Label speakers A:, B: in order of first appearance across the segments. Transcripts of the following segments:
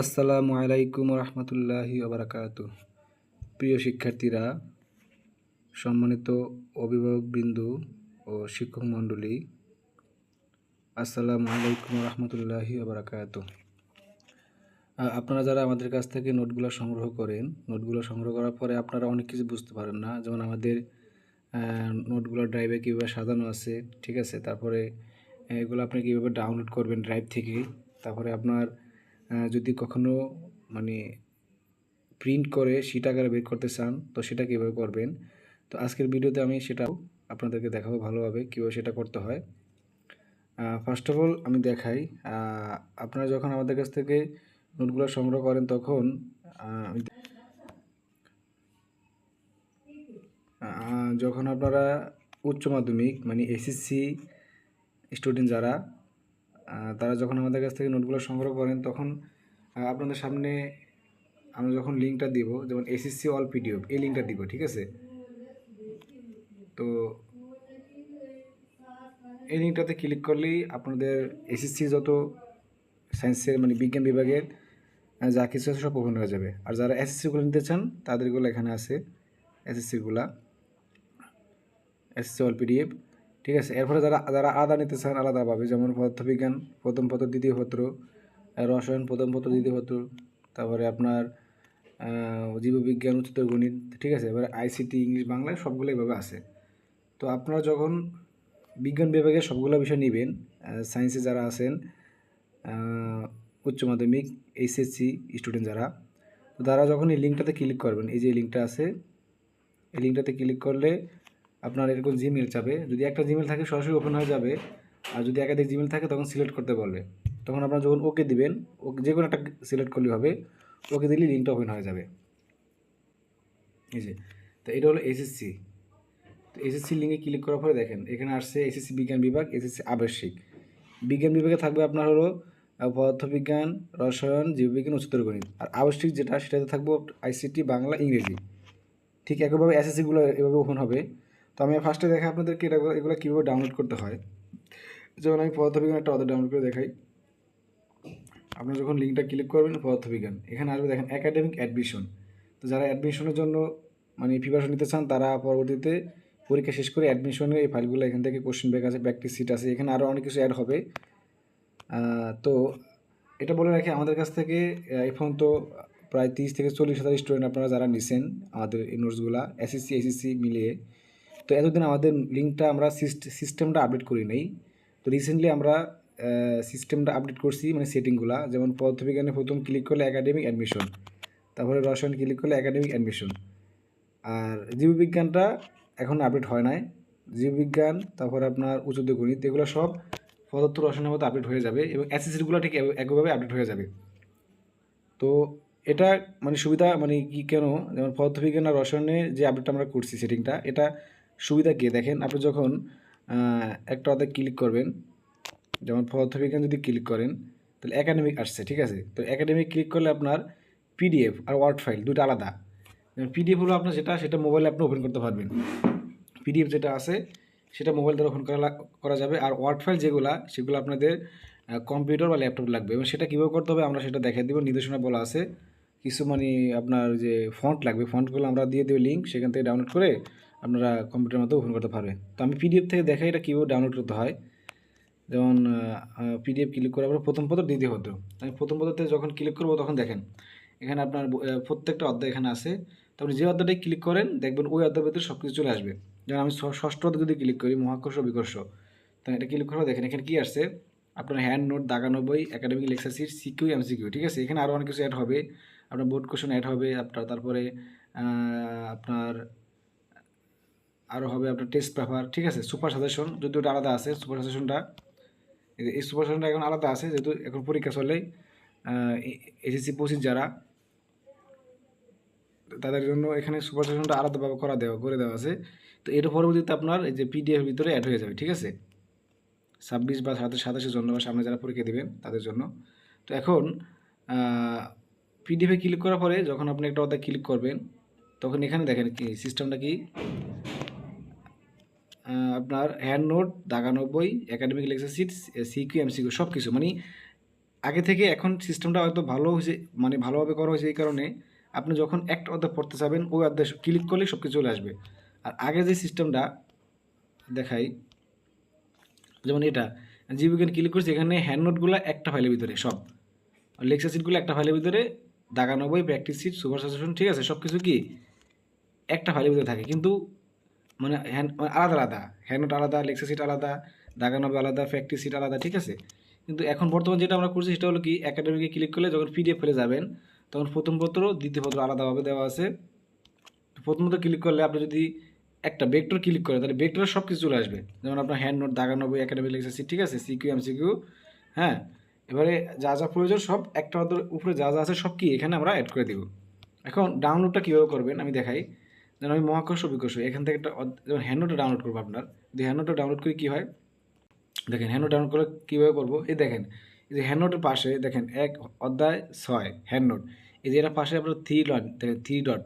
A: আসসালামু আলাইকুম রহমতুল্লাহি ওবরাকাত প্রিয় শিক্ষার্থীরা, সম্মানিত অভিভাবকবৃন্দু ও শিক্ষক মণ্ডলী, আসসালামু আলাইকুম রহমতুল্লাহি ওবরাকাত আপনারা যারা আমাদের কাছ থেকে নোটগুলো সংগ্রহ করেন, নোটগুলো সংগ্রহ করার পরে আপনারা অনেক কিছু বুঝতে পারেন না। যেমন আমাদের নোটগুলো ড্রাইভে কীভাবে সাজানো আছে, ঠিক আছে? তারপরে এগুলো আপনি কীভাবে ডাউনলোড করবেন ড্রাইভ থেকে? তারপরে আপনার যদি কখনো মানে প্রিন্ট করে শিট আকারে বের করতে চান, তো সেটা কীভাবে করবেন? তো আজকের ভিডিওতে আমি সেটাও আপনাদেরকে দেখাবো ভালোভাবে কীভাবে সেটা করতে হয়। ফার্স্ট অফ অল আমি দেখাই আপনারা যখন আমাদের কাছ থেকে নোটগুলো সংগ্রহ করেন তখন যখন আপনারা উচ্চ মাধ্যমিক মানে এসএসসি স্টুডেন্ট যারা তারা যখন আমাদের কাছ থেকে নোটগুলো সংগ্রহ করেন তখন আপনাদের সামনে আমরা যখন লিঙ্কটা দিব, যেমন এসএসসি অল পিডিএফ এই লিঙ্কটা দিব, ঠিক আছে? তো এই লিঙ্কটাতে ক্লিক করলেই আপনাদের এসএসসি যত সায়েন্সের মানে বিজ্ঞান বিভাগের যা কিছু আছে সব ওপেন হয়ে যাবে। আর যারা এসএসসিগুলো নিতে চান, তাদেরগুলো এখানে আছে এসএসসিগুলা এসএসসি অল পিডিএফ ঠিক আছে? এরপরে যারা যারা আলাদা নিতে চান আলাদা পাবে যেমন পদার্থবিজ্ঞান, প্রথম পত্র দ্বিতীয় পত্র রসায়ন প্রথম পত্র দ্বিতীয় পত্র, তারপরে আপনার জীববিজ্ঞান, উচ্চতর গণিত, ঠিক আছে? এবারে আইসিটি ইংলিশ বাংলায় সবগুলো এভাবে আছে। তো আপনারা যখন বিজ্ঞান বিভাগে সবগুলো বিষয় নেবেন সায়েন্সে যারা আছেন উচ্চ মাধ্যমিক এইচএসসি স্টুডেন্ট যারা, তো তারা যখন এই লিঙ্কটাতে ক্লিক করবেন, এই যে লিঙ্কটা আছে, এই লিঙ্কটাতে ক্লিক করলে আপনার এরকম জিমেল চাবে যদি একটা জিমেল থাকে সরাসরি ওপেন হয়ে যাবে, আর যদি একাধিক জিমেল থাকে তখন সিলেক্ট করতে বলবে। তখন আপনারা যখন ওকে দিবেন ওকে যে কোনো একটা সিলেক্ট করলে হবে ওকে দিলে লিঙ্কটা ওপেন হয়ে যাবে। এই তো এটা হলো এসএসসি তো এসএসসি লিঙ্কে ক্লিক করার পরে দেখেন, এখানে আসছে এসএসসি বিজ্ঞান বিভাগ এসএসসি আবাসিক বিজ্ঞান বিভাগে থাকবে আপনার হলো পদার্থবিজ্ঞান, রসায়ন, জীববিজ্ঞান, উচ্চতর গণিত। আর আবাসিক যেটা, সেটাতে থাকব আইসিটি বাংলা, ইংরেজি। ঠিক একইভাবে এসএসসিগুলো এভাবে ওপেন হবে। তো আমি ফার্স্টে দেখাই আপনাদেরকে এটা এগুলো কীভাবে ডাউনলোড করতে হয়। যেমন আমি পদার্থবিজ্ঞান একটা অর্ডার ডাউনলোড করে দেখাই। আপনারা যখন লিঙ্কটা ক্লিক করবেন, পদার্থবিজ্ঞান। এখানে আসবে দেখেন একাডেমিক অ্যাডমিশন তো যারা অ্যাডমিশনের জন্য মানে প্রিপারেশন নিতে চান, তারা পরবর্তীতে পরীক্ষা শেষ করে অ্যাডমিশনের এই ফাইলগুলো এখান থেকে কোশ্চেন ব্যাক আছে প্র্যাকটিস সিট আছে। এখানে আরও অনেক কিছু অ্যাড হবে। তো এটা বলে রাখি, আমাদের কাছ থেকে এখন তো প্রায় তিরিশ থেকে চল্লিশ হাজার স্টুডেন্ট আপনারা যারা নিছেন, আমাদের এই নোটসগুলো এসএসসি এসএসসি মিলিয়ে। তো এতদিন আমাদের লিঙ্কটা আমরা সিস্টেমটা আপডেট করি নাই। তো রিসেন্টলি আমরা সিস্টেমটা আপডেট করছি মানে সেটিংগুলা যেমন পদার্থবিজ্ঞানে প্রথম ক্লিক করলে একাডেমিক অ্যাডমিশন তারপরে রসায়ন ক্লিক করলে একাডেমিক অ্যাডমিশন আর জীববিজ্ঞানটা এখন আপডেট হয় নাই। জীববিজ্ঞান, তারপরে আপনার উচ্চতর গণিত, এগুলো সব পদার্থ রসায়নের মতো আপডেট হয়ে যাবে এবং এসএসসিগুলো ঠিক এ- একইভাবে আপডেট হয়ে যাবে। তো এটা মানে সুবিধা মানে কি কেন? যেমন পদার্থবিজ্ঞান আর রসায়নে যে আপডেটটা আমরা করছি সেটিংটা এটা সুবিধা কে? দেখেন, আপনি যখন একটা ওতে ক্লিক করবেন যেমন পদার্থবিজ্ঞান যদি ক্লিক করেন, তাহলে একাডেমিক আসছে, ঠিক আছে? তো একাডেমিক ক্লিক করলে আপনার পিডিএফ আর ওয়ার্ড ফাইল দুটো আলাদা। যেমন পিডিএফ হলো আপনার যেটা, সেটা মোবাইলে আপনি ওপেন করতে পারবেন। পিডিএফ যেটা আছে, সেটা মোবাইল দ্বারা ওপেন করা করা যাবে। আর ওয়ার্ড ফাইল যেগুলো, সেগুলো আপনাদের কম্পিউটার বা ল্যাপটপ লাগবে। এবং সেটা কীভাবে করতে হবে আমরা সেটা দেখিয়ে দেবো। নির্দেশনা বলা আছে। কিছু মানে আপনার যে ফন্ট লাগবে ফন্টগুলো আমরা দিয়ে দেবো লিঙ্ক সেখান থেকে ডাউনলোড করে আপনারা কম্পিউটারের মধ্যে ওপেন করতে পারবেন। তো আমি পিডিএফ থেকে দেখাই এটা কীভাবে ডাউনলোড করতে হয়। যেমন পিডিএফ ক্লিক করে আমরা প্রথম পত্র দ্বিতীয় পত্র আমি প্রথম পত্রতে যখন ক্লিক করব তখন দেখেন, এখানে আপনার প্রত্যেকটা অধ্যায় এখানে আছে। তারপরে যে অধ্যায়টাই ক্লিক করেন, দেখবেন ওই অধ্যায়ের ভিতরে সব কিছু চলে আসবে। যেমন আমি ষষ্ঠ অধ্যায় যদি ক্লিক করি, মহাকর্ষ, বিকর্ষ, তো এটা ক্লিক করে দেখেন, এখানে কি আসছে? আপনার হ্যান্ড নোট দাগানো বই academic lecture sheet CQ MCQ ঠিক আছে? এখানে আরও অনেক কিছু অ্যাড হবে। আপনার বোর্ড কোশ্চেন অ্যাড হবে, আপনার তারপরে আপনার আরও হবে আপনার টেস্ট পেপার ঠিক আছে? সুপার সাজেশন যদি ওটা আলাদা আছে সুপার সাজেশনটা এই সুপার সাজেশনটা এখন আলাদা আছে, যেহেতু এখন পরীক্ষা চলে এসএসসি পঁচিশ যারা, তাদের জন্য এখানে সুপার সাজেশনটা আলাদাভাবে করা দেওয়া, করে দেওয়া আছে। তো এর পরবর্তীতে আপনার এই যে পিডিএফ ভিতরে অ্যাড হয়ে যাবে, ঠিক আছে? ছাব্বিশ বা সাতাশ সাতাশের জন্য বা সামনে যারা পরীক্ষা দেবেন তাদের জন্য। তো এখন পিডিএফে ক্লিক করার পরে যখন আপনি একটা অধ্যায় ক্লিক করবেন, তখন এখানে দেখেন কি সিস্টেমটা কি? আপনার hand note দাগানব্বই academic lecture sheet CQ MCQ সব কিছু মানে আগে থেকে এখন সিস্টেমটা হয়তো ভালো হয়েছে মানে ভালোভাবে করা হয়েছে এই কারণে আপনি যখন একটা অধ্যায় পড়তে যাবেন, ওই অধ্যায় ক্লিক করলেই সব কিছু চলে আসবে। আর আগে যে সিস্টেমটা দেখাই, যেমন এটা জীবিকান ক্লিক করছি, এখানে হ্যান্ড নোটগুলো একটা ফাইলের ভিতরে, সব। লেকচার সিটগুলো একটা ফাইলের ভিতরে দাগানব্বই প্র্যাকটিস সিট সুপার সাজেশন ঠিক আছে সব কিছু কি একটা ফাইলের ভিতরে থাকে। কিন্তু মানে হ্যান্ড মানে আলাদা আলাদা। হ্যান্ড নোট আলাদা লেকচার সিট আলাদা দাগানব্বই আলাদা প্র্যাকটিস সিট আলাদা, ঠিক আছে? কিন্তু এখন বর্তমান যেটা আমরা করছি সেটা হলো কি একাডেমিকে ক্লিক করলে যখন পিডিএফ ফেলে যাবেন, তখন প্রথম পত্র, দ্বিতীয় পত্র আলাদাভাবে দেওয়া আছে। প্রথমত ক্লিক করলে আপনি যদি একটা ভেক্টর ক্লিক করেন, তাহলে ভেক্টরের সব কিছু চলে আসবে। যেমন আপনার হ্যান্ড নোট দাগানব্বই একাডেমিক লেকচার সিট ঠিক আছে? সিকিউ এমসিকিউ হ্যাঁ? এবারে যা যা প্রয়োজন সব একটা উপরে যা যা আছে সব কি এখানে আমরা অ্যাড করে দিব। এখন ডাউনলোডটা কীভাবে করবেন আমি দেখাই। যেন আমি মহাকর্ষ বিকর্ষ, এখান থেকে একটা যেমন হ্যান্ডনোটটা ডাউনলোড করব আপনার। যদি হ্যান্ডনোটটা ডাউনলোড করে কী হয়? দেখেন হ্যান্ডনোট ডাউনলোড করে কীভাবে করব? এই দেখেন, এই যে হ্যান্ডনোটের পাশে দেখেন, এক অধ্যায় ছয় হ্যান্ডনোট এই যে এটা পাশে আপনার থ্রি ডট দেখেন থ্রি ডট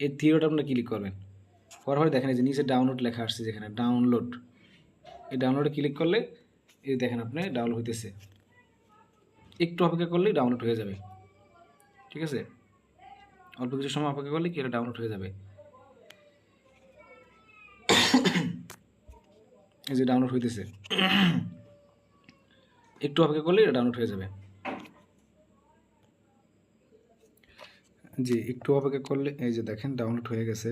A: এই থ্রি ডট আপনার ক্লিক করবেন। করার পরে দেখেন, এই যে নিচে ডাউনলোড লেখা আসছে যেখানে ডাউনলোড এই ডাউনলোডে ক্লিক করলে এই দেখেন আপনি ডাউনলোড হইতেছে। একটু অপেক্ষা করলেই ডাউনলোড হয়ে যাবে। ঠিক আছে? অল্প কিছু সময় অপেক্ষা করলে কি এটা ডাউনলোড হয়ে যাবে। এই যে ডাউনলোড হইতেছে। একটু অপেক্ষা করলে এটা ডাউনলোড হয়ে যাবে। জি, একটু অপেক্ষা করলে, এই যে দেখেন ডাউনলোড হয়ে গেছে।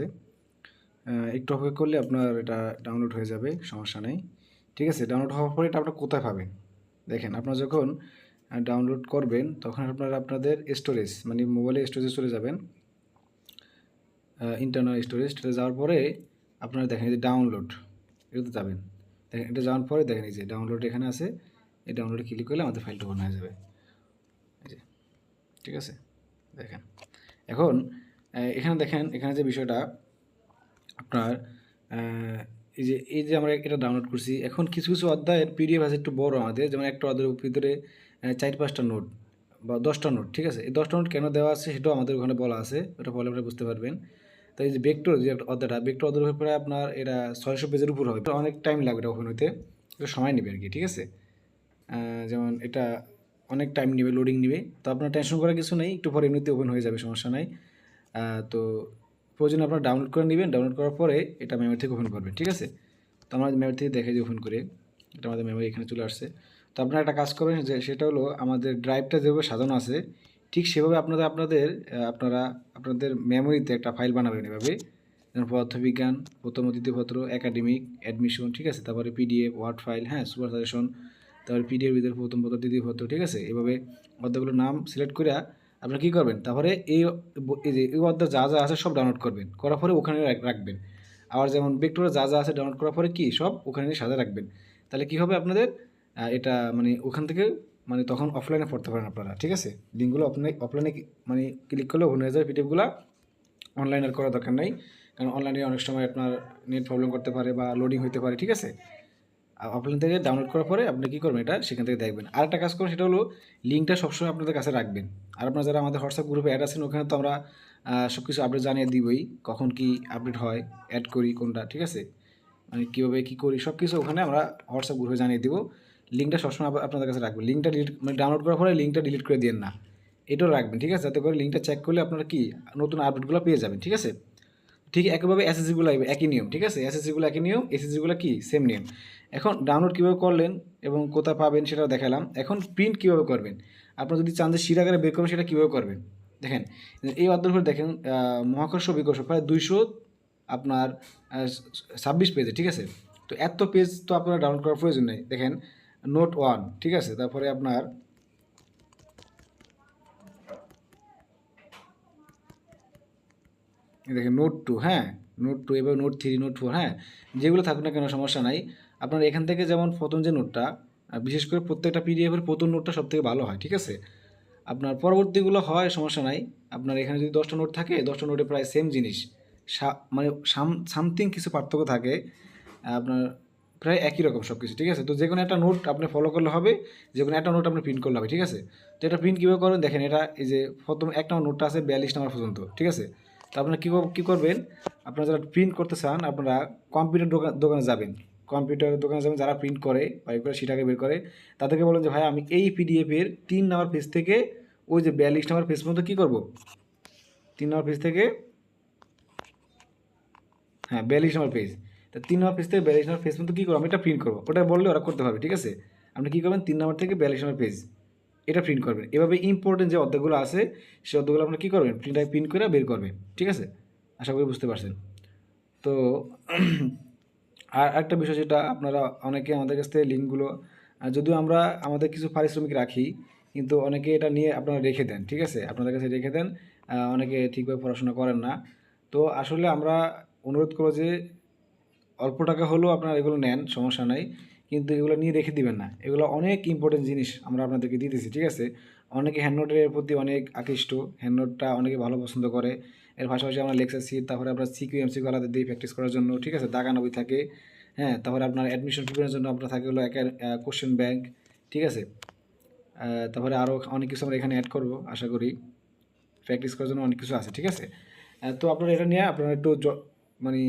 A: একটু অপেক্ষা করলে আপনার এটা ডাউনলোড হয়ে যাবে, সমস্যা নেই। ঠিক আছে ডাউনলোড হওয়ার পরে এটা আপনার কোথায় পাবেন? দেখেন, আপনার যখন ডাউনলোড করবেন, তখন আপনারা আপনাদের স্টোরেজ মানে মোবাইলে স্টোরেজে চলে যাবেন। ইন্টারনাল স্টোরেজ যাওয়ার পরে আপনারা দেখেন যে ডাউনলোড এটাতে যাবেন। দেখেন, এটা যাওয়ার পরে দেখেন এই যে ডাউনলোড এখানে আছে, এই ডাউনলোডে ক্লিক করলে আমাদের ফাইলটা ওপেন হয়ে যাবে। ঠিক আছে? দেখেন, এখন এখানে দেখেন, এখানে যে বিষয়টা, আপনার এই যে এই যে আমরা এটা ডাউনলোড করছি, এখন কিছু কিছু অধ্যায়ের পিডিএফ আছে একটু বড় আমাদের, যেমন একটা অধ্যায়ের ভিতরে চার পাঁচটা নোট বা দশটা নোট, ঠিক আছে? এই দশটা নোট কেন দেওয়া আছে সেটাও আমাদের ওখানে বলা আছে, ওটা বলে আপনি বুঝতে পারবেন। তো এই যে বেক্টর যে অধ্যায়টা বেক্টর অধ্যায়ের উপরে আপনার এটা ছয়শো পেজের উপর হবে। অনেক টাইম লাগবে এটা ওপেন হইতে। এটা সময় নেবে আর কি, ঠিক আছে? যেমন এটা অনেক টাইম নেবে লোডিং নেবে। তো আপনার টেনশন করার কিছু নেই, একটু পরে এমনিতে ওপেন হয়ে যাবে, সমস্যা নাই। তো প্রয়োজন আপনার ডাউনলোড করে নেবেন। ডাউনলোড করার পরে এটা মেমোরি থেকে ওপেন করবেন, ঠিক আছে? তো আমরা মেমোরি থেকে দেখে যে ওপেন করে। এটা আমাদের মেমোরি এখানে চলে আসছে। তো আপনারা একটা কাজ করবেন যে, সেটা হলো আমাদের ড্রাইভটা যেভাবে সাজানো আছে ঠিক সেভাবে আপনাদের আপনাদের আপনারা আপনাদের মেমোরিতে একটা ফাইল বানাবেন এভাবে। যেমন পদার্থবিজ্ঞান, প্রথম ও দ্বিতীয় পত্র একাডেমিক অ্যাডমিশন ঠিক আছে? তারপরে পিডিএফ ওয়ার্ড ফাইল হ্যাঁ সুপার সাজেশন তারপরে পিডিএফ ভিতরে প্রথম পত্র, দ্বিতীয় পত্র, ঠিক আছে? এভাবে অর্ধগুলোর নাম সিলেক্ট করে আপনারা কী করবেন? তারপরে এই যে, এই অর্ধ যা যা আছে সব ডাউনলোড করবেন। করার পরে ওখানে রাখবেন। আবার যেমন বেক্টরে যা যা আছে ডাউনলোড করার পরে কি? সব ওখানে সাজা রাখবেন। তাহলে কী হবে আপনাদের? এটা মানে ওখান থেকে মানে তখন অফলাইনে পড়তে পারেন আপনারা, ঠিক আছে? লিঙ্কগুলো অফলাইনে অফলাইনে মানে ক্লিক করলে ওপেন হয়ে যাবে পিডিএফগুলো অনলাইনে আর করার দরকার নেই। কারণ অনলাইনে অনেক সময় আপনার নেট প্রবলেম করতে পারে বা লোডিং হতে পারে, ঠিক আছে? আর অফলাইন থেকে ডাউনলোড করার পরে আপনি কী করবেন এটা, সেখান থেকে দেখবেন। আর একটা কাজ করুন, সেটা হলো লিঙ্কটা সবসময় আপনাদের কাছে রাখবেন। আর আপনারা যারা আমাদের হোয়াটসঅ্যাপ গ্রুপে অ্যাড আছেন, ওখানে তো আমরা সব কিছু আপডেট জানিয়ে দিবই, কখন কি আপডেট হয় অ্যাড করি, কোনটা, ঠিক আছে? মানে কীভাবে কী করি সব কিছু ওখানে আমরা হোয়াটসঅ্যাপ গ্রুপে জানিয়ে দিব। লিঙ্কটা সবসময় আপ- আপনাদের কাছে রাখবেন লিঙ্কটা ডিলিট মানে ডাউনলোড করার পরে লিঙ্কটা ডিলিট করে দিন না। এটাও রাখবেন, ঠিক আছে? যাতে করে লিঙ্কটা চেক করলে আপনারা কি, নতুন আপডেটগুলো পেয়ে যাবেন, ঠিক আছে? ঠিক একইভাবে এসএসসিগুলো একই নিয়ম, ঠিক আছে? এসএসসিগুলো একই নিয়ম এসএসসিগুলো কি? সেম নিয়ম। এখন ডাউনলোড কীভাবে করলেন এবং কোথায় পাবেন সেটাও দেখালাম। এখন প্রিন্ট কীভাবে করবেন? আপনারা যদি চান যে শিরাগারে বের করবেন, সেটা কীভাবে করবেন? দেখেন, এই অধ্যায় দেখেন মহাকর্ষ বিকর্ষ, প্রায় দুইশো আপনার ছাব্বিশ পেজে ঠিক আছে? তো এত পেজ তো আপনার ডাউনলোড করার প্রয়োজন নেই। দেখেন নোট ওয়ান, ঠিক আছে? তারপরে আপনার দেখেন, নোট টু হ্যাঁ? নোট টু এবার নোট থ্রি, নোট ফোর হ্যাঁ? যেগুলো থাকুক না কেন, সমস্যা নাই। আপনার এখান থেকে যেমন প্রথম যে নোটটা বিশেষ করে প্রত্যেকটা পিডিএফের প্রথম নোটটা সব থেকে ভালো হয়, ঠিক আছে? আপনার পরবর্তীগুলো হয়, সমস্যা নাই। আপনার এখানে যদি দশটা নোট থাকে, দশটা নোটে প্রায় সেম জিনিস। মানে সামথিং কিছু পার্থক্য থাকে। আপনার প্রায় একই রকম সব কিছু ঠিক আছে? তো যে কোনো একটা নোট আপনি ফলো করলে হবে যে কোনো একটা নোট আপনি প্রিন্ট করলে হবে, ঠিক আছে? তো এটা প্রিন্ট কীভাবে করবেন দেখেন এটা এই যে প্রথম এক নম্বর নোটটা আছে বিয়াল্লিশ নম্বর পর্যন্ত, ঠিক আছে? তো আপনারা কী কী করবেন? আপনারা যারা প্রিন্ট করতে চান, আপনারা কম্পিউটার দোকান, দোকানে যাবেন। কম্পিউটারের দোকানে যাবেন, যারা প্রিন্ট করে বা এগুলো সেটাকে বের করে, তাদেরকে বলেন যে ভাই আমি এই পিডিএফের তিন নাম্বার পেজ থেকে ওই যে বিয়াল্লিশ নাম্বার পেজ পর্যন্ত কী করব? তিন নম্বর পেজ থেকে হ্যাঁ বিয়াল্লিশ নম্বর পেজ তা তিন নম্বর পেজ থেকে বিয়াল্লিশ নম্বর পেজ পর্যন্ত কী করব? আমি এটা প্রিন্ট করব। ওটা বললে ওরা করতে পারবে, ঠিক আছে? আপনি কী করবেন? তিন নম্বর থেকে বিয়াল্লিশ নম্বর পেজ এটা প্রিন্ট করবেন। এভাবে ইম্পর্টেন্ট যে অধ্যায়গুলো আছে, সেই অধ্যায়গুলো আপনি কী করবেন? প্রিন্টার প্রিন্ট করে বের করবেন, ঠিক আছে? আশা করি বুঝতে পারছেন। তো আর একটা বিষয় যেটা আপনারা অনেকে আমাদের কাছ থেকে লিঙ্কগুলো যদিও আমরা আমাদের কিছু পারিশ্রমিক রাখি, কিন্তু অনেকে এটা নিয়ে আপনারা রেখে দেন, ঠিক আছে? আপনাদের কাছে রেখে দেন অনেকে ঠিকভাবে পড়াশোনা করেন না। তো আসলে আমরা অনুরোধ করব যে অল্প টাকা হলেও আপনারা এগুলো নেন, সমস্যা নাই। কিন্তু এগুলো নিয়ে রেখে দিবেন না। এগুলো অনেক ইম্পর্টেন্ট জিনিস আমরা আপনাদেরকে দিতেছি, ঠিক আছে? অনেকে হ্যান্ডনোটের প্রতি অনেক আকৃষ্ট। হ্যান্ডনোটটা অনেকে ভালো পছন্দ করে। এর পাশাপাশি আমরা লেকচার সিট তারপরে আপনার সিকিউ এমসিকিউ আলাদা দিয়ে প্র্যাকটিস করার জন্য, ঠিক আছে? দাগানো বই থাকে। হ্যাঁ তারপরে আপনার অ্যাডমিশন প্রিপারের জন্য আপনার থাকে হলো একটা কোশ্চেন ব্যাংক ঠিক আছে? তারপরে আরও অনেক কিছু আমরা এখানে অ্যাড করব, আশা করি। প্র্যাকটিস করার জন্য অনেক কিছু আছে, ঠিক আছে? তো আপনারা এটা নিয়ে আপনারা একটু মানে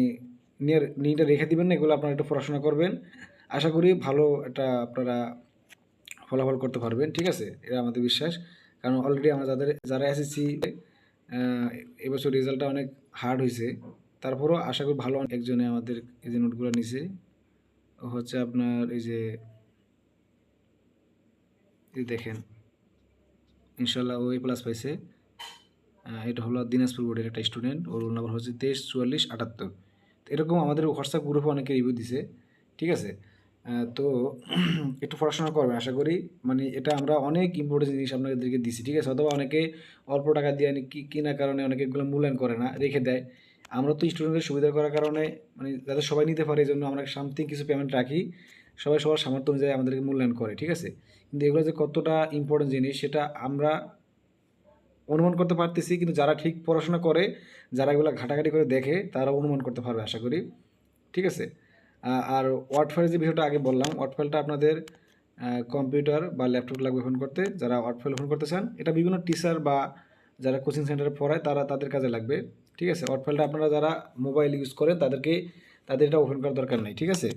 A: নিয়ে নিয়ে রেখে দিবেন না, এগুলো আপনারা একটু পড়াশোনা করবেন। আশা করি ভালো একটা আপনারা ফলাফল করতে পারবেন, ঠিক আছে? এটা আমাদের বিশ্বাস। কারণ অলরেডি আমরা যাদের, যারা এসেছি এবছর রেজাল্টটা অনেক হার্ড হয়েছে, তারপরেও আশা করি ভালো একজনে আমাদের এই যে নোটগুলো নিছে। হচ্ছে আপনার এই যে দেখেন ইনশাল্লাহ ও এ প্লাস পাইছে। এটা হলো দিনাজপুর বোর্ডের একটা স্টুডেন্ট ওর রোল নাম্বার হচ্ছে তেইশ চুয়াল্লিশ আটাত্তর। এরকম আমাদের হোয়াটসঅ্যাপ গ্রুপে অনেকে রিভিউ দিছে, ঠিক আছে? তো একটু পড়াশোনা করবেন আশা করি। মানে এটা আমরা অনেক ইম্পর্টেন্ট জিনিস আপনাদেরকে দিছি, ঠিক আছে? অথবা অনেকে অল্প টাকা দিয়ে কেনার কারণে অনেকে এগুলো মূল্যায়ন করে না, রেখে দেয়। আমরা তো স্টুডেন্টদের সুবিধা করার কারণে মানে যাতে সবাই নিতে পারে, এই জন্য আমরা সামথিং কিছু পেমেন্ট রাখি। সবাই সবার সামর্থ্য অনুযায়ী আমাদেরকে মূল্যায়ন করে, ঠিক আছে? কিন্তু এগুলো যে কতটা ইম্পর্টেন্ট জিনিস, সেটা আমরা অনুমান করতে পারতেছি, কিন্তু যারা ঠিক পড়াশোনা করে, যারা এগুলো ঘাটাঘাটি করে দেখে, তারা অনুমান করতে পারবে আশা করি। ঠিক আছে? আর ওয়ার্ড ফাইলের যে বিষয়টা আগে বললাম ওয়ার্ড ফাইলটা আপনাদের কম্পিউটার বা ল্যাপটপ লাগবে ওপেন করতে, যারা ওয়ার্ড ফাইল ওপেন করতে চান, এটা বিভিন্ন টিচার বা যারা কোচিং সেন্টারে পড়ায়, তারা তাদের কাজে লাগবে। ঠিক আছে? ওয়ার্ড ফাইলটা আপনারা যারা মোবাইল ইউজ করেন, তাদেরকে, তাদের এটা ওপেন করার দরকার নেই, ঠিক আছে?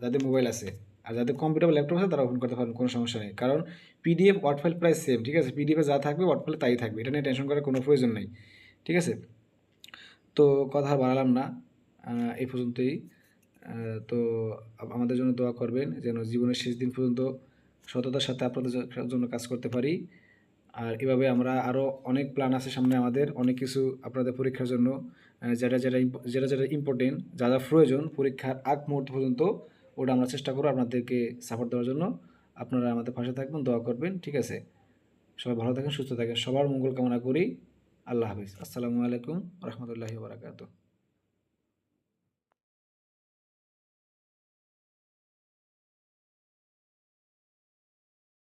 A: যাদের মোবাইল আছে। আর যাদের কম্পিউটার ল্যাপটপ আছে তারা ওপেন করতে পারেন কোনো সমস্যা নেই। কারণ পিডিএফ ওয়ার্ড ফাইল প্রায় সেম ঠিক আছে? পিডিএফে যা থাকবে ওয়ার্ড ফাইলে তাই থাকবে। এটা নিয়ে টেনশন করার কোনো প্রয়োজন নেই, ঠিক আছে? তো কথা বাড়ালাম না এই পর্যন্তই। তো আমাদের জন্য দোয়া করবেন যেন জীবনের শেষ দিন পর্যন্ত সততার সাথে আপনাদের জন্য কাজ করতে পারি। আর এভাবে আমরা আরও অনেক প্ল্যান আছে সামনে আমাদের, অনেক কিছু আপনাদের পরীক্ষার জন্য যেটা যেটা যেটা যেটা ইম্পর্টেন্ট যা যা প্রয়োজন, পরীক্ষার আগ মুহূর্ত পর্যন্ত ওটা আমরা চেষ্টা করব আপনাদেরকে সাপোর্ট দেওয়ার জন্য। আপনারা আমাদের পাশে থাকবেন, দোয়া করবেন, ঠিক আছে? সবাই ভালো থাকেন, সুস্থ থাকেন, সবার মঙ্গল কামনা করি। আল্লাহ হাফিজ। আসসালামু আলাইকুম রহমতুল্লাহি বারাকাতু